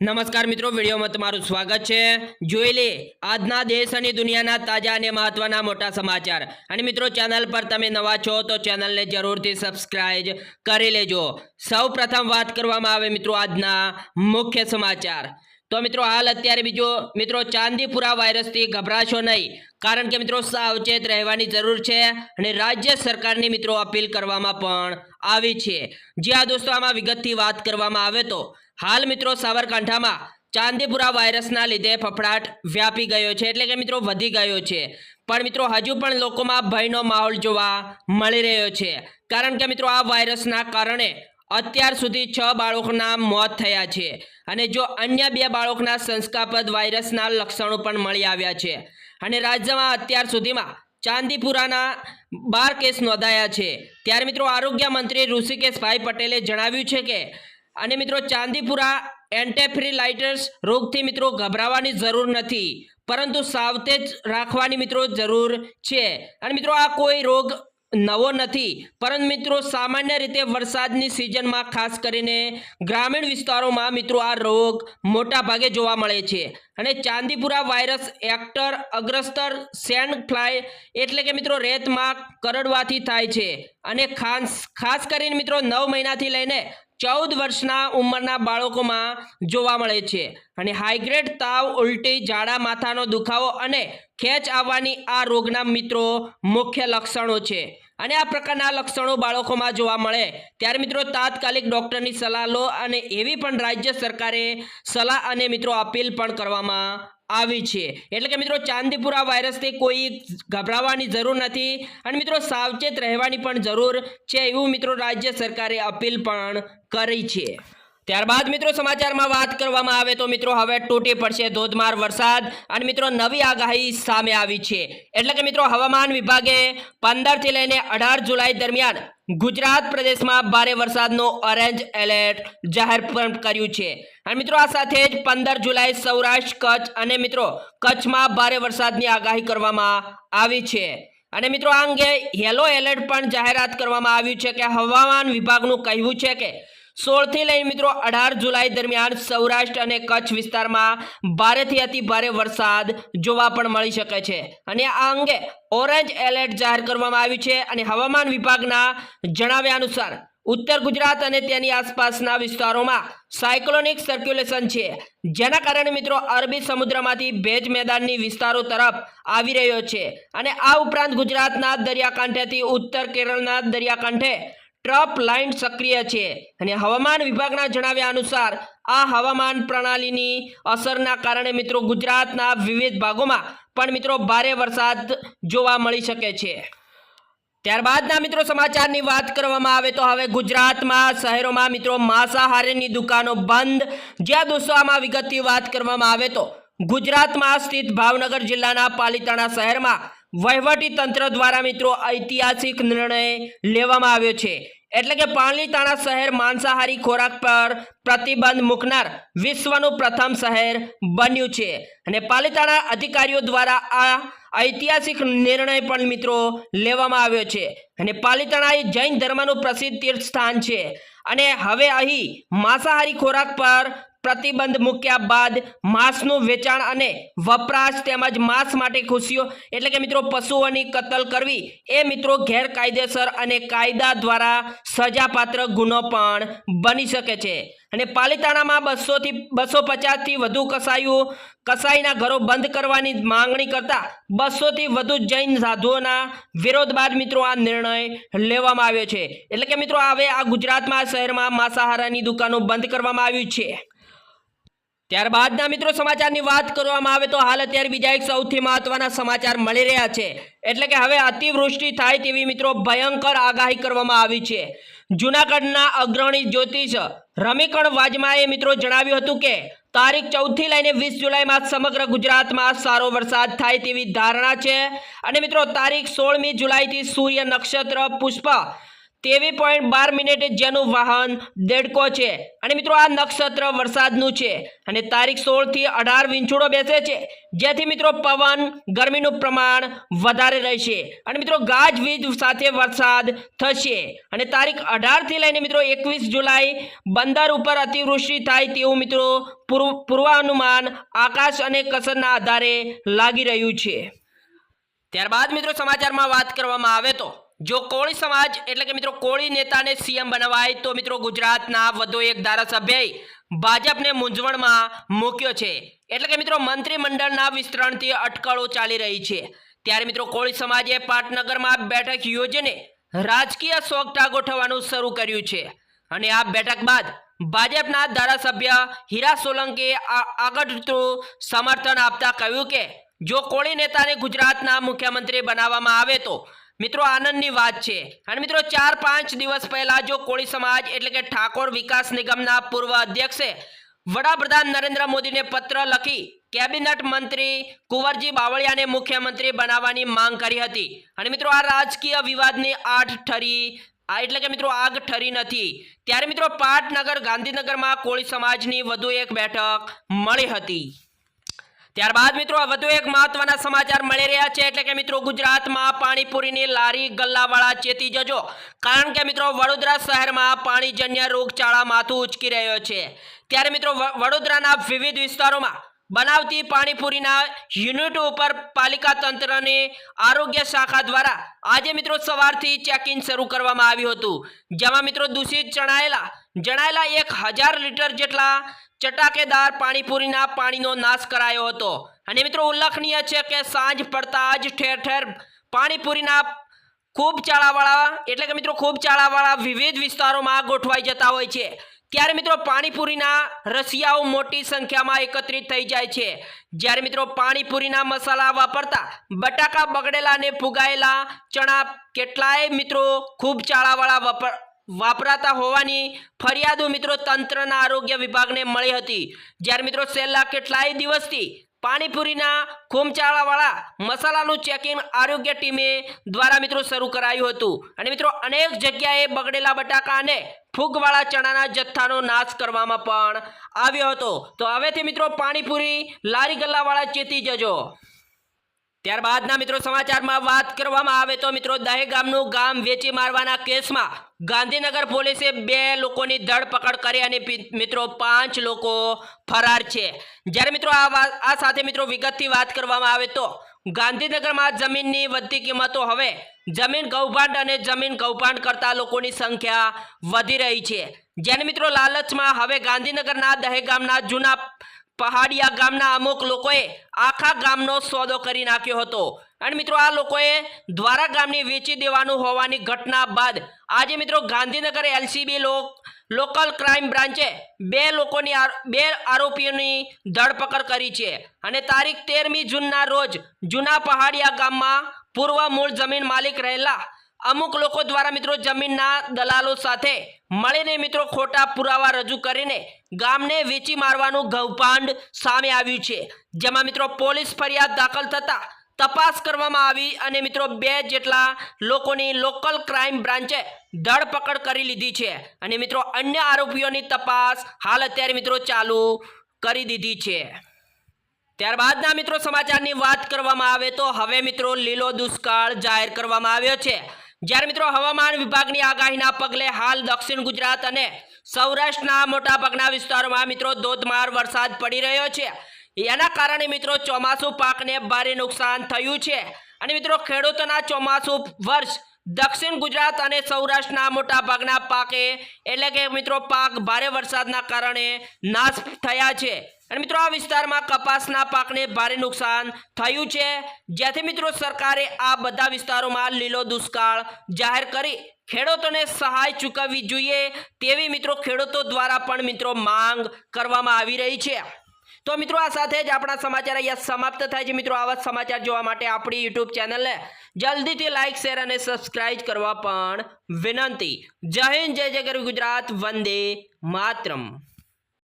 નમસ્કાર મિત્રો, વિડીયોમાં તમારું સ્વાગત છે. જોઈ લે, આજના દેશ અને દુનિયાના તાજા અને મહત્વના મોટા સમાચાર. અને મિત્રો, ચેનલ પર તમે નવા છો તો ચેનલને જરૂરથી સબસ્ક્રાઇબ કરી લેજો. સૌ વાત કરવામાં આવે મિત્રો, આજના મુખ્ય સમાચાર. તો મિત્રો, હાલ અત્યારે બીજો, મિત્રો, ચાંદીપુરા વાયરસથી ગભરાશો નહીં. કારણ કે મિત્રો, સાવચેત રહેવાની જરૂર છે અને રાજ્ય સરકારની મિત્રો અપીલ કરવામાં પણ આવી છે. જ્યાં દોસ્તો, આમાં વિગતથી વાત કરવામાં આવે તો હાલ મિત્રો સાબરકાંઠામાં ચાંદીપુરા વાયરસના લીધે ફફડાટ વ્યાપી ગયો છે, એટલે કે મિત્રો વધી ગયો છે. પણ મિત્રો હજુ પણ લોકોમાં ભયનો માહોલ જોવા મળી રહ્યો છે. કારણ કે મિત્રો આ વાયરસના કારણે અત્યાર સુધી છ બાળકોના મોત થયા છે અને જો અન્ય બે બાળકના સંસ્કાપદ વાયરસના લક્ષણો પણ મળી આવ્યા છે. અને રાજ્યમાં અત્યાર સુધીમાં ચાંદીપુરાના બાર કેસ નોંધાયા છે. ત્યારે મિત્રો આરોગ્ય મંત્રી ઋષિકેશભાઈ પટેલે જણાવ્યું છે કે અને મિત્રો ચાંદીપુરા એન્ટેફ્રિલાઇટસ રોગથી મિત્રો ગભરાવાની જરૂર નથી, પરંતુ સાવચેત રાખવાની મિત્રો જરૂર છે. અને મિત્રો આ કોઈ રોગ નવો નથી, પરંતુ મિત્રો સામાન્ય રીતે વરસાદની સિઝનમાં ખાસ કરીને ગ્રામીણ વિસ્તારોમાં મિત્રો આ રોગ મોટા ભાગે જોવા મળે છે. અને ચાંદીપુરા વાયરસ એક્ટર અગ્રસ્તર સેન્ડ ફ્લાય એટલે કે મિત્રો રેતમાં કરડવાથી થાય છે. અને ખાસ ખાસ કરીને મિત્રો નવ મહિનાથી લઈને ચૌદ વર્ષના ઉંમરના બાળકોમાં જોવા મળે છે. અને હાઈગ્રેડ તાવ, ઉલટી, ઝાડા, માથાનો દુખાવો અને ખેંચ આવવાની આ રોગના મિત્રો મુખ્ય લક્ષણો છે. અને આ પ્રકારના લક્ષણો બાળકોમાં જોવા મળે. ત્યારે મિત્રો તાત્કાલિક ડૉક્ટરની સલાહ લો અને એવી પણ રાજ્ય સરકારે સલાહ અને મિત્રો અપીલ પણ કરવામાં આવી છે. એટલે કે મિત્રો ચાંદીપુરા વાયરસથી કોઈ ગભરાવાની જરૂર નથી અને મિત્રો સાવચેત રહેવાની પણ જરૂર છે એવું મિત્રો રાજ્ય સરકારે અપીલ પણ કરી છે. ત્યારબાદ મિત્રો સમાચારમાં વાત કરવામાં આવે તો મિત્રો હવે તૂટી પડશે ધોધમાર વરસાદ અને મિત્રો નવી આગાહી સામે આવી છે. એટલે કે મિત્રો હવામાન વિભાગે પંદરથી લઈને અઢાર જુલાઈ દરમિયાન ગુજરાત પ્રદેશમાં ભારે વરસાદનો ઓરેન્જ એલર્ટ જાહેર પણ કર્યું છે. અને મિત્રો આ સાથે જ પંદર જુલાઈ સૌરાષ્ટ્ર, કચ્છ અને મિત્રો કચ્છમાં ભારે વરસાદની આગાહી કરવામાં આવી છે. અને મિત્રો આ અંગે યલો એલર્ટ પણ જાહેરાત કરવામાં આવ્યું છે કે હવામાન વિભાગનું કહેવું છે કે સોળથી લઈને મિત્રો અઢાર જુલાઈ દરમિયાન સૌરાષ્ટ્ર અને કચ્છ વિસ્તારમાં ભારેથી અતિ ભારે વરસાદ જોવા પણ મળી શકે છે. અને આ અંગે ઓરેન્જ એલર્ટ જાહેર કરવામાં આવ્યું છે અને હવામાન વિભાગના જણાવ્યા અનુસાર ઉત્તર ગુજરાત અને તેની આસપાસના વિસ્તારોમાં સાયક્લોનિક સર્ક્યુલેશન છે. જેના કારણે મિત્રો અરબી સમુદ્રમાંથી ભેજ મેદાનની વિસ્તારો તરફ આવી રહ્યો છે. અને આ ઉપરાંત ગુજરાતના દરિયાકાંઠેથી ઉત્તર કેરળના દરિયાકાંઠે ટ્રપ લાઇન સક્રિય છે. અને હવામાન વિભાગના જણાવ્યા અનુસાર, આ હવામાન પ્રણાલીની અસરના કારણે મિત્રો ગુજરાતના વિવિધ ભાગોમાં પણ મિત્રો ભારે વરસાદ જોવા મળી શકે છે. ત્યારબાદના મિત્રો સમાચારની વાત કરવામાં આવે તો હવે ગુજરાતમાં, શહેરોમાં મિત્રો માંસાહારીની દુકાનો બંધ. જ્યાં દોસ્તો આમાં વિગતથી વાત કરવામાં આવે તો ગુજરાતમાં સ્થિત ભાવનગર જિલ્લાના પાલિતાણા શહેરમાં વહીવટી તંત્ર દ્વારા મિત્રો ઐતિહાસિક નિર્ણય લેવામાં આવ્યો છે. એટલે કે પાલીતાણા શહેર માંસાહારી ખોરાક પર પ્રતિબંધ મૂકનાર વિશ્વનું પ્રથમ શહેર બન્યું છે. અને પાલીતાણા અધિકારીઓ દ્વારા આ ઐતિહાસિક નિર્ણય પણ મિત્રો લેવામાં આવ્યો છે. અને પાલીતાણા એ જૈન ધર્મનું પ્રસિદ્ધ તીર્થ સ્થાન છે. અને હવે અહીં માંસાહારી ખોરાક પર પ્રતિબંધ મૂક્યા બાદ માંસનું વેચાણ અને વપરાશ તેમજ માંસ માટે ખુશીઓ એટલે કે મિત્રો પશુઓની કતલ કરવી એ મિત્રો ગેરકાયદેસર અને કાયદા દ્વારા સજાપાત્ર ગુનો પણ બની શકે છે. અને પાલિતાણામાં બસોથી બસો પચાસથી વધુ કસાયુ કસાઈના ઘરો બંધ કરવાની માંગણી કરતા બસોથી વધુ જૈન સાધુઓના વિરોધ બાદ મિત્રો આ નિર્ણય લેવામાં આવ્યો છે. એટલે કે મિત્રો હવે આ ગુજરાતમાં, શહેરમાં માંસાહારાની દુકાનો બંધ કરવામાં આવ્યું છે. ત્યારબાદના મિત્રો સમાચારની વાત કરવામાં આવે તો હાલ અત્યારે બીજા એક સૌથી મહત્વના સમાચાર મળી રહ્યા છે. એટલે કે હવે અતિવૃષ્ટિ થાય તેવી મિત્રો ભયંકર આગાહી કરવામાં આવી છે. જૂનાગઢના અગ્રણી જ્યોતિષ રમીકણ વાજમાએ મિત્રો જણાવ્યું હતું કે, તારીખ ચૌદથી લઈને વીસ જુલાઈમાં સમગ્ર ગુજરાતમાં સારો વરસાદ થાય તેવી ધારણા છે. અને મિત્રો તારીખ સોળમી જુલાઈથી સૂર્ય નક્ષત્ર પુષ્પ તેવી પોઈન્ટ બાર મિનિટે જેનું વાહન દેડકો છે. અને મિત્રો, આ નક્ષત્ર વરસાદનું છે અને તારીખ સોળથી અઢાર વિંછુડો બેસે છે. જેથી મિત્રો, પવન ગરમીનું પ્રમાણ વધારે રહેશે. અને મિત્રો, ગાજવીજ સાથે વરસાદ થશે. અને તારીખ અઢારથી લઈને મિત્રો, એકવીસ જુલાઈ બંદર ઉપર અતિવૃષ્ટિ થાય તેવું મિત્રો પૂર્વ, પૂર્વાનુમાન આકાશ અને કસરના આધારે લાગી રહ્યું છે. ત્યારબાદ મિત્રો, સમાચારમાં વાત કરવામાં આવે તો જો કોળી સમાજ, એટલે કે મિત્રો કોળી નેતાને સીએમ બનાવાય, તો મિત્રો ગુજરાતના વધુ એક ધારાસભ્યએ ભાજપને મૂંઝવણમાં મૂક્યો છે. એટલે કે મિત્રો મંત્રીમંડળના વિસ્તરણથી અટકળો ચાલી રહી છે. ત્યારે મિત્રો કોળી સમાજે પાટનગરમાં બેઠક યોજીને રાજકીય સોગટા ગોઠવવાનું શરૂ કર્યું છે. અને આ બેઠક બાદ ભાજપના ધારાસભ્ય હીરા સોલંકીએ આગળતું સમર્થન આપતા કહ્યું કે, જો કોળી નેતાને ગુજરાતના મુખ્યમંત્રી બનાવવામાં આવે તો મિત્રો, આનંદની વાત છે. અને મિત્રો, ચાર પાંચ દિવસ પહેલા જો કોળી સમાજ એટલે કે ઠાકોર વિકાસ નિગમના પૂર્વ અધ્યક્ષે વડાપ્રધાન નરેન્દ્ર મોદીને પત્ર લખી કેબિનેટ મંત્રી કુંવરજી બાવળિયાને મુખ્યમંત્રી બનાવવાની માંગ કરી હતી. અને મિત્રો, આ રાજકીય વિવાદની આઠ ઠરી, આ એટલે કે મિત્રો, આગ ઠરી નથી. ત્યારે મિત્રો, પાટનગર ગાંધીનગરમાં કોળી સમાજની વધુ એક બેઠક મળી હતી. ત્યારબાદ મિત્રો વધુ એક મહત્વના સમાચાર મળી રહ્યા છે. એટલે કે મિત્રો ગુજરાતમાં પાણીપુરીની લારી ગલ્લાવાળા ચેતી જજો. કારણ કે મિત્રો વડોદરા શહેરમાં પાણીજન્ય રોગચાળા માથું ઉચકી રહ્યો છે. ત્યારે મિત્રો વડોદરાના વિવિધ વિસ્તારોમાં બનાવતી પાણીપુરીના યુનિટ ઉપર પાલિકા તંત્રની આરોગ્ય શાખા દ્વારા આજે મિત્રો સવારથી ચેકિંગ શરૂ કરવામાં આવ્યું હતું. જેમાં મિત્રો દૂષિત જણાયેલા જણાયેલા એક હજાર લીટર જેટલા ચટાકેદાર પાણીપુરીના પાણીનો નાશ કરાયો હતો. અને મિત્રો ઉલ્લેખનીય છે કે સાંજ પડતા જ ઠેર ઠેર પાણીપુરીના ખૂબ ચાળાવાળા એટલે કે મિત્રો ખૂબ ચાળાવાળા વિવિધ વિસ્તારોમાં ગોઠવાઈ જતા હોય છે. ત્યારે મિત્રો પાણીપુરીના રસિયાઓ મોટી સંખ્યામાં એકત્રિત થઈ જાય છે. જ્યારે મિત્રો પાણીપુરીના મસાલા વાપરતા બટાકા બગડેલા અને ફુગાયેલા ચણા કેટલાય મિત્રો ખૂબ ચાળાવાળા વાપર, વાપરાતા હોવાની ફરિયાદો મિત્રો તંત્રના આરોગ્ય વિભાગને મળી હતી. જ્યારે મિત્રો છેલ્લા કેટલાય દિવસથી પાણીપુરીના ખોમચાળાવાળા મસાલાનું ચેકિંગ આરોગ્ય ટીમે દ્વારા મિત્રો શરૂ કરાયું હતું. અને મિત્રો અનેક જગ્યાએ બગડેલા બટાકા અને ફૂગવાળા ચણાના જથ્થાનો નાશ કરવામાં પણ આવ્યો હતો. તો હવેથી મિત્રો પાણીપુરી લારી ગલ્લાવાળા ચેતી જજો. ત્યારબાદના મિત્રો સમાચારમાં વાત કરવામાં આવે તો મિત્રો દહે ગામનું ગામ વેચી મારવાના કેસમાં ગાંધીનગર પોલીસે બે લોકોની ધરપકડ કરી અને મિત્રો પાંચ લોકો ફરાર છે. જ્યારે મિત્રો આ સાથે મિત્રો વિગતથી વાત કરવામાં આવે તો ગાંધીનગરમાં જમીનની વધતી કિંમતો હવે જમીન કૌભાંડ અને જમીન કૌભાંડ કરતા લોકોની સંખ્યા વધી રહી છે. જેને મિત્રો લાલચમાં હવે ગાંધીનગરના દહેગામના જૂના પહાડિયા ગામના અમુક લોકોએ આખા ગામનો સોદો કરી નાખ્યો હતો. અને મિત્રો, આ લોકોએ દ્વારા ગામની વેચી દેવાનું હોવાની ઘટના બાદ આજે મિત્રો ગાંધીનગર એલસીબી લોકલ ક્રાઇમ બ્રાન્ચે બે લોકોની બે આરોપીઓની ધરપકડ કરી છે. અને તારીખ તેરમી જૂનના રોજ જૂના પહાડિયા ગામમાં પૂર્વ મૂળ જમીન માલિક રહેલા અમુક લોકો દ્વારા મિત્રો જમીનના દલાલો સાથે મળીને મિત્રો ખોટા પુરાવા રજૂ કરીને ગામને વેચી મારવાનું ગૌપાંડ સામે આવ્યું છે. જેમાં મિત્રો પોલીસ ફરિયાદ દાખલ થતા તપાસ કરવામાં આવી અને મિત્રો બે જેટલા લોકોની લોકલ ક્રાઇમ બ્રાન્ચે ધરપકડ કરી લીધી છે અને મિત્રો અન્ય આરોપીઓની તપાસ હાલ અત્યારે મિત્રો ચાલુ કરી દીધી છે. ત્યારબાદના મિત્રો સમાચારની વાત કરવામાં આવે તો હવે મિત્રો લીલો દુષ્કાળ જાહેર કરવામાં આવ્યો છે. જ્યારે મિત્રો હવામાન વિભાગની આગાહીના પગલે હાલ દક્ષિણ ગુજરાત અને સૌરાષ્ટ્રના મોટાભાગના વિસ્તારોમાં મિત્રો ધોધમાર વરસાદ પડી રહ્યો છે. એના કારણે મિત્રો ચોમાસું પાકને ભારે નુકસાન થયું છે. અને મિત્રો ખેડૂતોના ચોમાસું વર્ષ દક્ષિણ ગુજરાત અને સૌરાષ્ટ્રના મોટા ભાગના પાકે એટલે કે મિત્રો પાક ભારે વરસાદના કારણે નાશ થયા છે. અને મિત્રો આ વિસ્તારમાં કપાસના પાકને ભારે નુકસાન થયું છે. જેથી મિત્રો સરકારે આ બધા વિસ્તારોમાં લીલો દુષ્કાળ જાહેર કરી. ખેડૂતોને સહાય ચૂકવવી જોઈએ તેવી મિત્રો ખેડૂતો દ્વારા પણ મિત્રો માંગ કરવામાં આવી રહી છે. તો મિત્રો આ સાથે જ આપણા સમાચાર અહીંયા સમાપ્ત થાય છે. મિત્રો આવા સમાચાર જોવા માટે આપણી યુટ્યુબ ચેનલને જલ્દીથી લાઇક શેર અને સબસ્ક્રાઇબ કરવા પણ વિનંતી. જય હિન્દ, જય જય ગુજરાત, વંદે માતરમ.